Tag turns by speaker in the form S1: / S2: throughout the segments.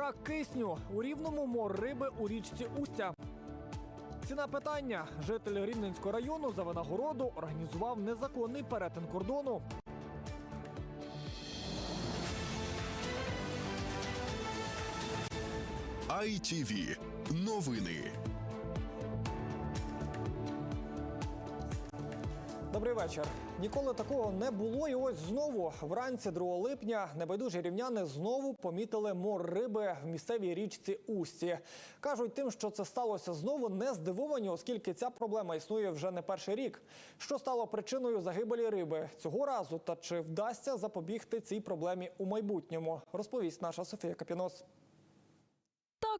S1: Брак кисню у рівному мор риби у річці Устя. Ціна питання. Житель Рівненського району за винагороду організував незаконний перетин кордону.
S2: ITV. Новини.
S1: Добрий вечір. Ніколи такого не було. І ось знову вранці 2 липня небайдужі рівняни знову помітили мор риби в місцевій річці Усті. Кажуть, тим, що це сталося знову, не здивовані, оскільки ця проблема існує вже не перший рік. Що стало причиною загибелі риби цього разу? Та чи вдасться запобігти цій проблемі у майбутньому? Розповість наша Софія Капінос.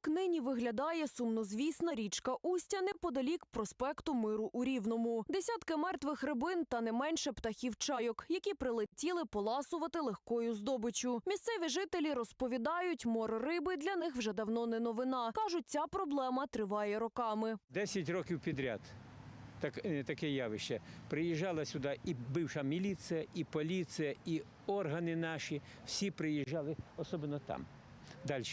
S3: Так нині виглядає сумнозвісна річка Устя неподалік проспекту Миру у Рівному. Десятки мертвих рибин та не менше птахів чайок, які прилетіли поласувати легкою здобичю. Місцеві жителі розповідають, мор риби для них вже давно не новина. кажуть, ця проблема триває роками.
S4: 10 років підряд. Так, е, таке явище. Приїжджала сюди і бивша міліція, і поліція, і органи наші. Всі приїжджали, особливо там. Далі.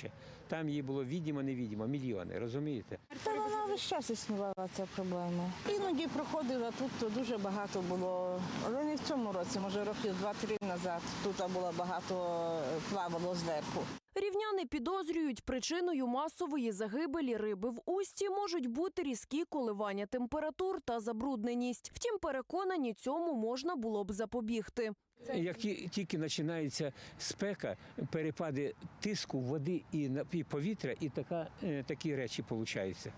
S4: Там її було відімо-невідімо, мільйони, розумієте?
S5: Та вона весь час існувала ця проблема. Іноді проходила тут, то дуже багато було. Але не в цьому році, може років два-три назад. Тут було багато е, плавало зверху.
S3: Рівняни підозрюють, причиною масової загибелі риби в усті можуть бути різкі коливання температур та забрудненість. Втім, переконані, цьому можна було б запобігти.
S4: Як тільки починається спека, перепади тиску води і повітря, і така, е, такі речі получаються.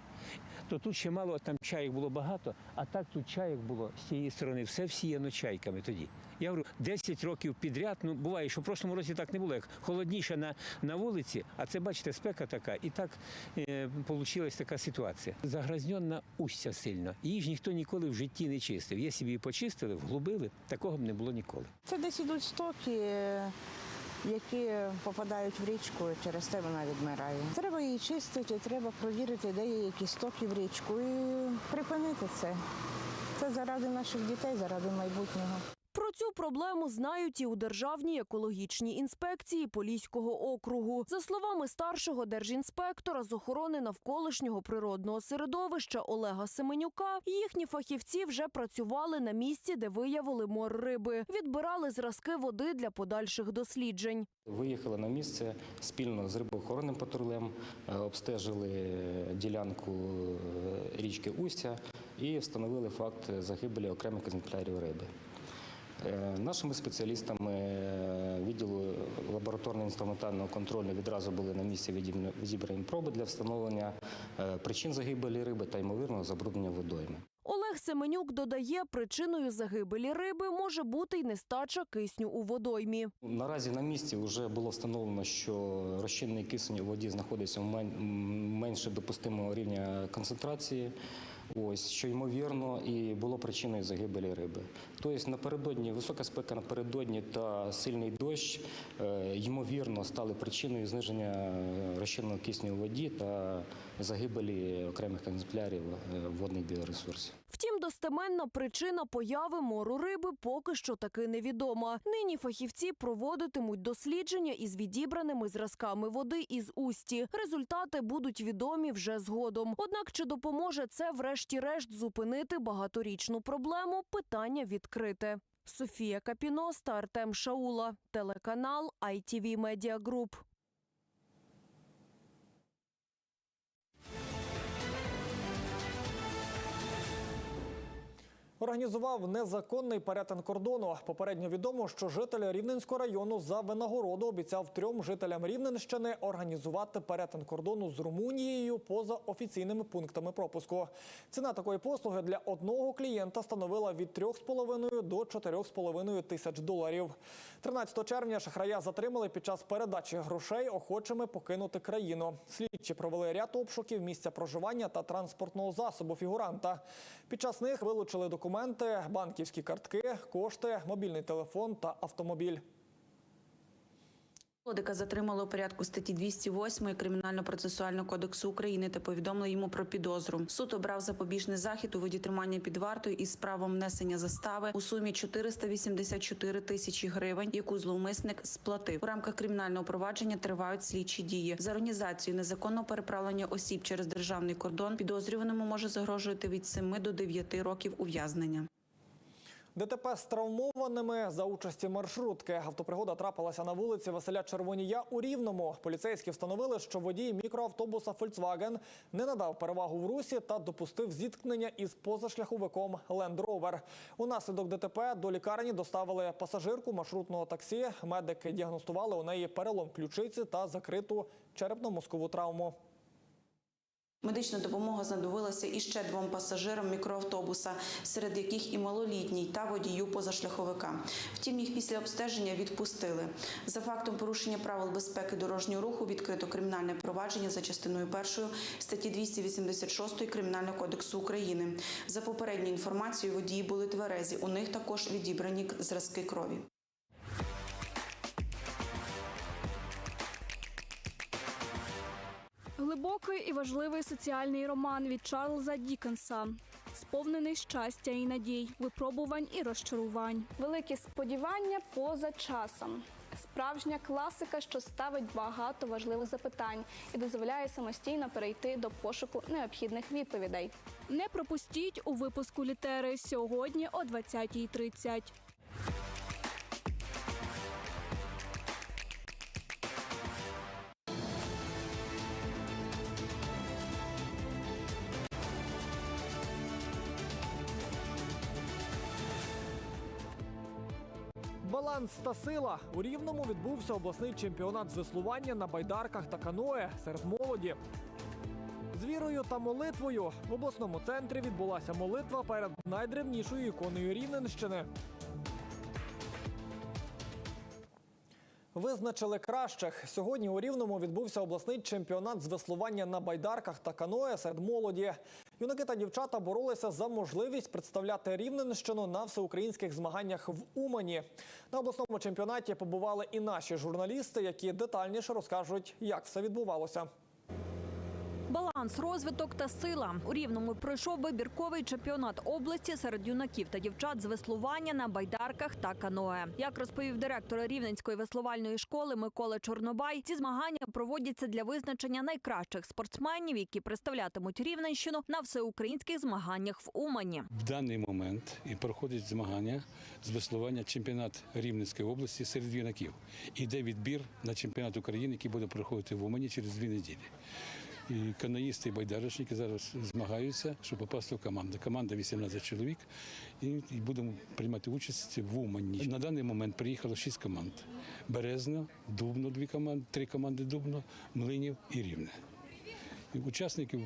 S4: То тут ще мало, там чаїк було багато, а так тут чаїк було з цієї сторони, все всіяно чайками тоді. Я говорю, 10 років підряд, ну буває, що в прошлому році так не було, як холодніше на, на вулиці, а це, бачите, спека така, і так е, вийшла така ситуація. Загрязнена устя сильно. Її ж ніхто ніколи в житті не чистив. Якщо б її почистили, вглубили, такого б не було ніколи.
S5: Це десь ідуть стоки, які попадають в річку, через те вона відмирає. Треба її чистити, треба провірити, де є якісь стоки в річку і припинити це. Це заради наших дітей, заради майбутнього.
S3: Про цю проблему знають і у Державній екологічній інспекції Поліського округу. За словами старшого держінспектора з охорони навколишнього природного середовища Олега Семенюка, їхні фахівці вже працювали на місці, де виявили мор риби, відбирали зразки води для подальших досліджень.
S6: Виїхали на місце спільно з рибоохоронним патрулем, е, обстежили ділянку е, річки Устя і встановили факт загибелі окремих екземплярів риби. Е, Нашими спеціалістами е, відділу лабораторно-інструментального контролю відразу були на місці відібрані- проби для встановлення е, причин загибелі риби та ймовірного забруднення водойми.
S3: Олег Семенюк додає, причиною загибелі риби може бути й нестача кисню у водоймі.
S6: Наразі на місці вже було встановлено, що розчинний кисень у воді знаходиться в менше допустимого рівня концентрації. Ось що ймовірно і було причиною загибелі риби. Тобто напередодні висока спека напередодні та сильний дощ е, ймовірно стали причиною зниження е, розчинного кисню у воді та загибелі окремих екземплярів е, водних біоресурсів.
S3: Втім, достеменна причина появи мору риби поки що таки невідома. Нині фахівці проводитимуть дослідження із відібраними зразками води із усті. Результати будуть відомі вже згодом. Однак чи допоможе це, врешті-решт, зупинити багаторічну проблему? Питання відкрите. Софія Капінос та Артем Шаула, телеканал ITV Media Group.
S1: Організував незаконний перетин кордону. Попередньо відомо, що житель Рівненського району за винагороду обіцяв трьом жителям Рівненщини організувати перетин кордону з Румунією поза офіційними пунктами пропуску. Ціна такої послуги для одного клієнта становила від 3,5 до 4,5 тисяч доларів. 13 червня шахрая затримали під час передачі грошей охочими покинути країну. Слідчі провели ряд обшуків місця проживання та транспортного засобу фігуранта. Під час них вилучили документи, банківські картки, кошти, мобільний телефон та автомобіль.
S7: Лодика затримали у порядку статті 208 Кримінально-процесуального кодексу України та повідомили йому про підозру. Суд обрав запобіжний захід у виді тримання під вартою із правом внесення застави у сумі 484 тисячі гривень, яку зловмисник сплатив. У рамках кримінального провадження тривають слідчі дії. За організацію незаконного переправлення осіб через державний кордон підозрюваному може загрожувати від 7 до 9 років ув'язнення.
S1: ДТП з травмованими за участі маршрутки. Автопригода трапилася на вулиці Василя Червонія у Рівному. Поліцейські встановили, що водій мікроавтобуса Volkswagen не надав перевагу в русі та допустив зіткнення із позашляховиком Land Rover. Унаслідок ДТП до лікарні доставили пасажирку маршрутного таксі. Медики діагностували у неї перелом ключиці та закриту черепно-мозкову травму.
S7: Медична допомога знадобилася іще двом пасажирам мікроавтобуса, серед яких і малолітній та водію позашляховика. Втім, їх після обстеження відпустили. За фактом порушення правил безпеки дорожнього руху відкрито кримінальне провадження за частиною першої статті 286 Кримінального кодексу України. За попередньою інформацією, водії були тверезі. У них також відібрані зразки крові.
S8: Глибокий і важливий соціальний роман від Чарльза Дікенса, сповнений щастя і надій, випробувань і розчарувань. Великі сподівання поза часом. Справжня класика, що ставить багато важливих запитань і дозволяє самостійно перейти до пошуку необхідних відповідей. Не пропустіть у випуску літери сьогодні о 20.30.
S1: Баланс та сила у рівному відбувся обласний чемпіонат з веслування на байдарках та каное серед молоді. З вірою та молитвою в обласному центрі відбулася молитва перед найдревнішою іконою Рівненщини. Визначили кращих. Сьогодні у Рівному відбувся обласний чемпіонат з веслування на байдарках та каное серед молоді. Юнаки та дівчата боролися за можливість представляти Рівненщину на всеукраїнських змаганнях в Умані. На обласному чемпіонаті побували і наші журналісти, які детальніше розкажуть, як все відбувалося.
S9: Баланс, розвиток та сила у рівному пройшов вибірковий чемпіонат області серед юнаків та дівчат з веслування на байдарках та каное. Як розповів директор Рівненської веслувальної школи Микола Чорнобай, ці змагання проводяться для визначення найкращих спортсменів, які представлятимуть Рівненщину на всеукраїнських змаганнях в Умані.
S10: В даний момент і проходять змагання з веслування чемпіонат Рівненської області серед юнаків. Іде відбір на чемпіонат України, який буде проходити в Умані через дві неділі. І канаїсти і байдарочники зараз змагаються, щоб попасти в команду. Команда 18 чоловік, і, будемо приймати участь в Умані. На даний момент приїхало 6 команд: Березно, Дубно, дві команди, три команди Дубно, Млинів і Рівне. Учасників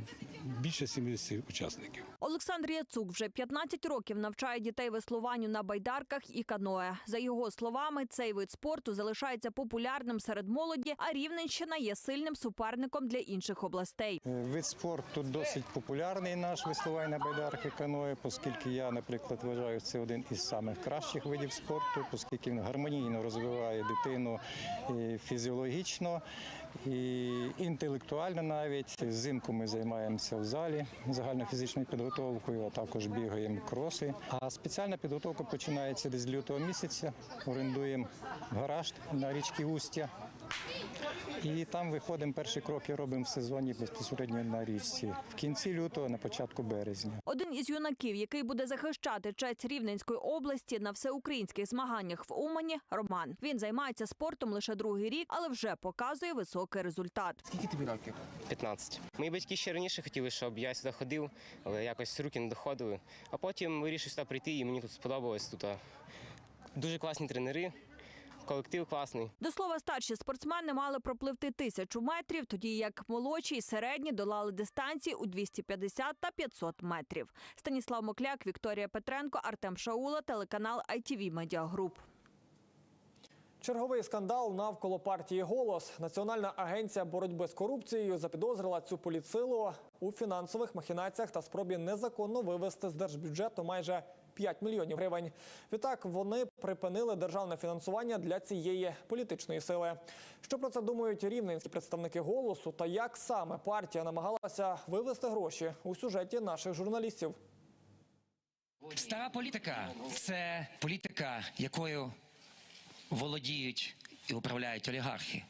S10: більше 70 учасників.
S9: Олександр Яцук вже 15 років навчає дітей веслуванню на байдарках і каное. За його словами, цей вид спорту залишається популярним серед молоді, а Рівненщина є сильним суперником для інших областей.
S11: Е, Вид спорту досить популярний наш веслувань на байдарки каное, оскільки я, наприклад, вважаю це один із самих кращих видів спорту, оскільки він гармонійно розвиває дитину фізіологічно і інтелектуально навіть. Взимку ми займаємося в залі загальнофізичною підготовкою, а також бігаємо кроси. А спеціальна підготовка починається десь з лютого місяця. Орендуємо гараж на річці Устя. І там виходимо, перші кроки робимо в сезоні безпосередньо на річці. В кінці лютого, на початку березня.
S9: Один із юнаків, який буде захищати честь Рівненської області на всеукраїнських змаганнях в Умані, Роман. Він займається спортом лише другий рік, але вже показує високий результат.
S12: Скільки тобі років?
S13: 15. Мої батьки ще раніше хотіли, щоб я сюди ходив, але якось руки не доходили. А потім вирішив сюди прийти, і мені тут сподобалось. Тут дуже класні тренери, колектив класний.
S9: До слова, старші спортсмени мали пропливти тисячу метрів, тоді як молодші і середні долали дистанції у 250 та 500 метрів. Станіслав Мокляк, Вікторія Петренко, Артем Шаула, телеканал ITV Media Group.
S1: Черговий скандал навколо партії Голос. Національна агенція боротьби з корупцією запідозрила цю політсилу у фінансових махінаціях та спробі незаконно вивести з держбюджету майже 5 мільйонів гривень. Відтак вони припинили державне фінансування для цієї політичної сили. Що про це думають рівненські представники голосу та як саме партія намагалася вивести гроші у сюжеті наших журналістів?
S12: Стара політика це політика, якою володіють і управляють олігархи.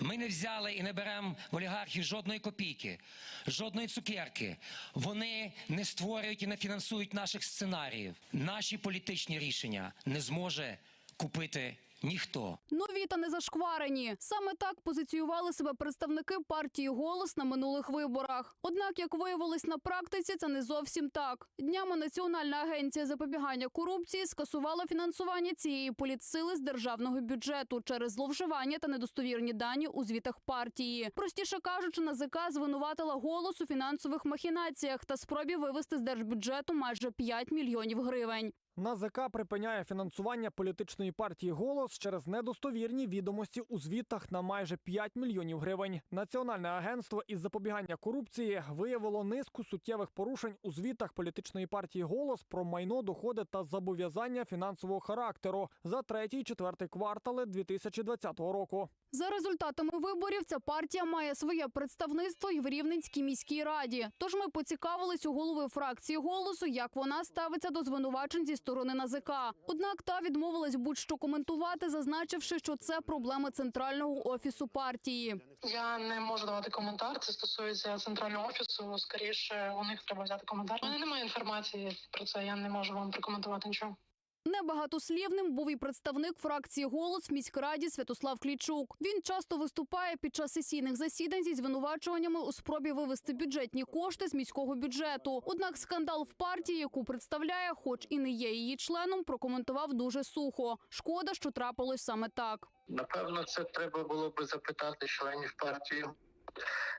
S12: Ми не взяли і не беремо в олігархів жодної копійки, жодної цукерки. Вони не створюють і не фінансують наших сценаріїв. Наші політичні рішення не зможе купити ніхто.
S8: Нові та не зашкварені. Саме так позиціювали себе представники партії Голос на минулих виборах. Однак, як виявилось на практиці, це не зовсім так. Днями Національна агенція запобігання корупції скасувала фінансування цієї політсили з державного бюджету через зловживання та недостовірні дані у звітах партії. Простіше кажучи, НАЗК звинуватила голос у фінансових махінаціях та спробі вивести з держбюджету майже 5 мільйонів гривень.
S1: НАЗК припиняє фінансування політичної партії Голос через недостовірні відомості у звітах на майже 5 мільйонів гривень. Національне агентство із запобігання корупції виявило низку суттєвих порушень у звітах політичної партії Голос про майно, доходи та зобов'язання фінансового характеру за третій четвертий квартали 2020 року.
S8: За результатами виборів ця партія має своє представництво і в Рівненській міській раді. Тож ми поцікавились у голови фракції голосу, як вона ставиться до звинувачень зі сторони НАЗК. Однак та відмовилась будь-що коментувати, зазначивши, що це проблема центрального офісу партії.
S14: Я не можу давати коментар. Це стосується центрального офісу. Скоріше у них треба взяти коментар. У мене немає інформації про це. Я не можу вам прокоментувати нічого.
S8: Небагатослівним був і представник фракції голос в міськраді Святослав Клічук. Він часто виступає під час сесійних засідань зі звинувачуваннями у спробі вивести бюджетні кошти з міського бюджету. Однак скандал в партії, яку представляє, хоч і не є її членом, прокоментував дуже сухо. Шкода, що трапилось саме так.
S15: Напевно, це треба було би запитати членів партії.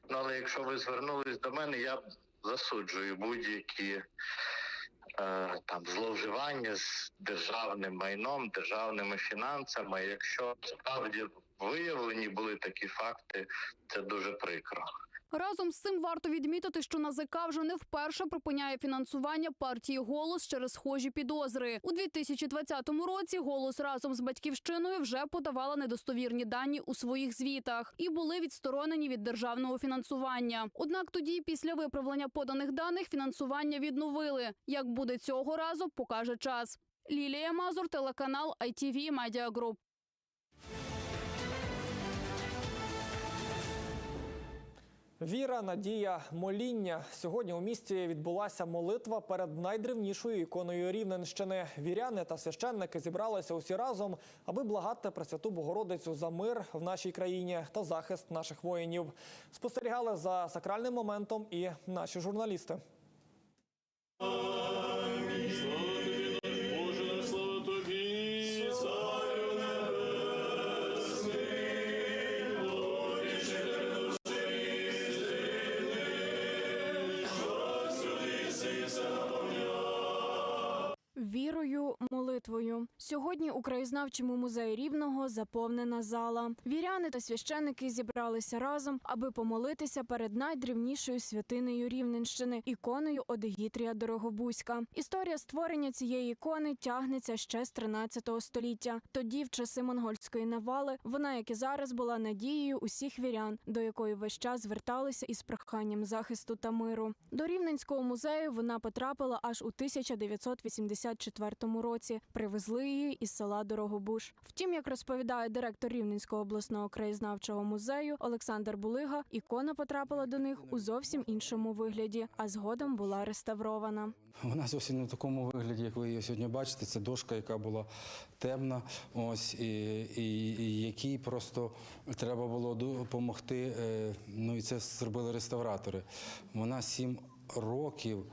S15: Ну, але якщо ви звернулись до мене, я засуджую будь-які там зловживання з державним майном, державними фінансами. Якщо справді виявлені були такі факти, це дуже прикро.
S8: Разом з цим варто відмітити, що НАЗК вже не вперше припиняє фінансування партії голос через схожі підозри. У 2020 році голос разом з батьківщиною вже подавала недостовірні дані у своїх звітах і були відсторонені від державного фінансування. Однак тоді, після виправлення поданих даних, фінансування відновили. Як буде цього разу, покаже час. Лілія Мазур, телеканал ITV Media Group.
S1: Віра, надія, моління. Сьогодні у місті відбулася молитва перед найдревнішою іконою Рівненщини. Віряни та священники зібралися усі разом, аби благати Пресвяту Богородицю за мир в нашій країні та захист наших воїнів. Спостерігали за сакральним моментом і наші журналісти.
S8: Молитвою сьогодні у краєзнавчому музеї рівного заповнена зала. Віряни та священники зібралися разом, аби помолитися перед найдрівнішою святинею Рівненщини іконою Одегітрія Дорогобузька. Історія створення цієї ікони тягнеться ще з 13 століття. Тоді, в часи монгольської навали, вона, як і зараз, була надією усіх вірян, до якої весь час зверталися із проханням захисту та миру. До рівненського музею вона потрапила аж у 1984 році. Привезли її із села Дорогобуш. Втім, як розповідає директор Рівненського обласного краєзнавчого музею Олександр Булига, ікона потрапила до них у зовсім іншому вигляді, а згодом була реставрована.
S16: Вона зовсім не в такому вигляді, як ви її сьогодні бачите. Це дошка, яка була темна, ось і, і, і якій просто треба було допомогти. е, Ну і це зробили реставратори. Вона сім років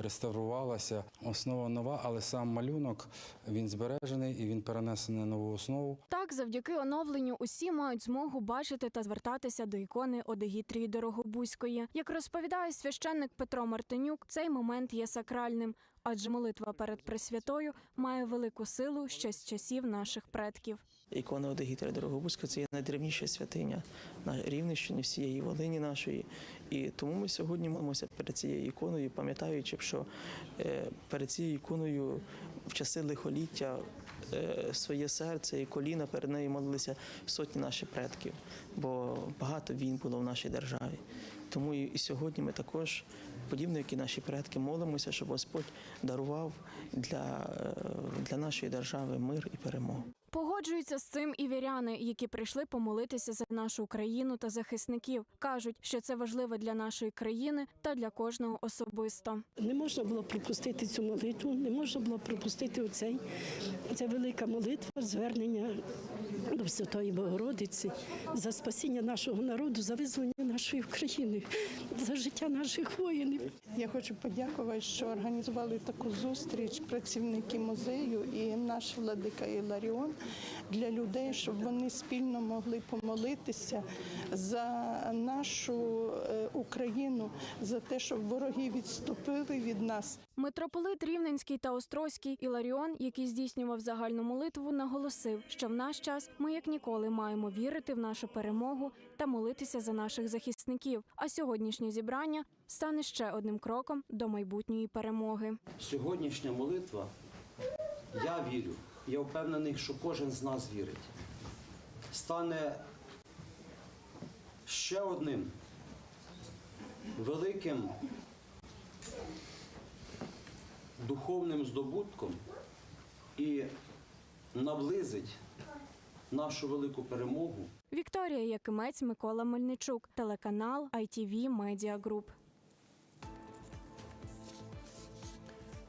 S16: реставрувалася. Основа нова, але сам малюнок він збережений і він перенесений на нову основу.
S8: Так, завдяки оновленню, усі мають змогу бачити та звертатися до ікони Одегітрії Дорогобузької. Як розповідає священник Петро Мартинюк, цей момент є сакральним, адже молитва перед Пресвятою має велику силу ще з часів наших предків.
S17: Ікона Одегітра Дорогобузька це є найдревніша святиня на Рівненщині, всієї Волині нашої. І тому ми сьогодні молимося перед цією іконою, пам'ятаючи, що е, перед цією іконою в часи лихоліття е, своє серце і коліна перед нею молилися сотні наших предків, бо багато війн було в нашій державі. Тому і і сьогодні ми також, подібно як і наші предки, молимося, щоб Господь дарував для, е, для нашої держави мир і перемогу.
S8: Погоджуються з цим і віряни, які прийшли помолитися за нашу країну та захисників. кажуть, що це важливо для нашої країни та для кожного особисто.
S18: Не можна було пропустити цю молитву, не можна було пропустити оцей. Це велика молитва, звернення до Святої Богородиці за спасіння нашого народу, за визволення нашої України, за життя наших воїнів.
S19: Я хочу подякувати, що організували таку зустріч працівники музею і наш владика Іларіон для людей, щоб вони спільно могли помолитися за нашу е, Україну, за те, щоб вороги відступили від нас.
S8: Митрополит Рівненський та Острозький Іларіон, який здійснював загальну молитву, наголосив, що в наш час ми як ніколи маємо вірити в нашу перемогу та молитися за наших захисників. А сьогоднішнє зібрання стане ще одним кроком до майбутньої перемоги.
S20: Сьогоднішня молитва, я вірю, я впевнений, що кожен з нас вірить, стане ще одним великим духовним здобутком і наблизить нашу велику перемогу.
S8: Вікторія Якимець, Микола Мельничук, телеканал ITV Media Group.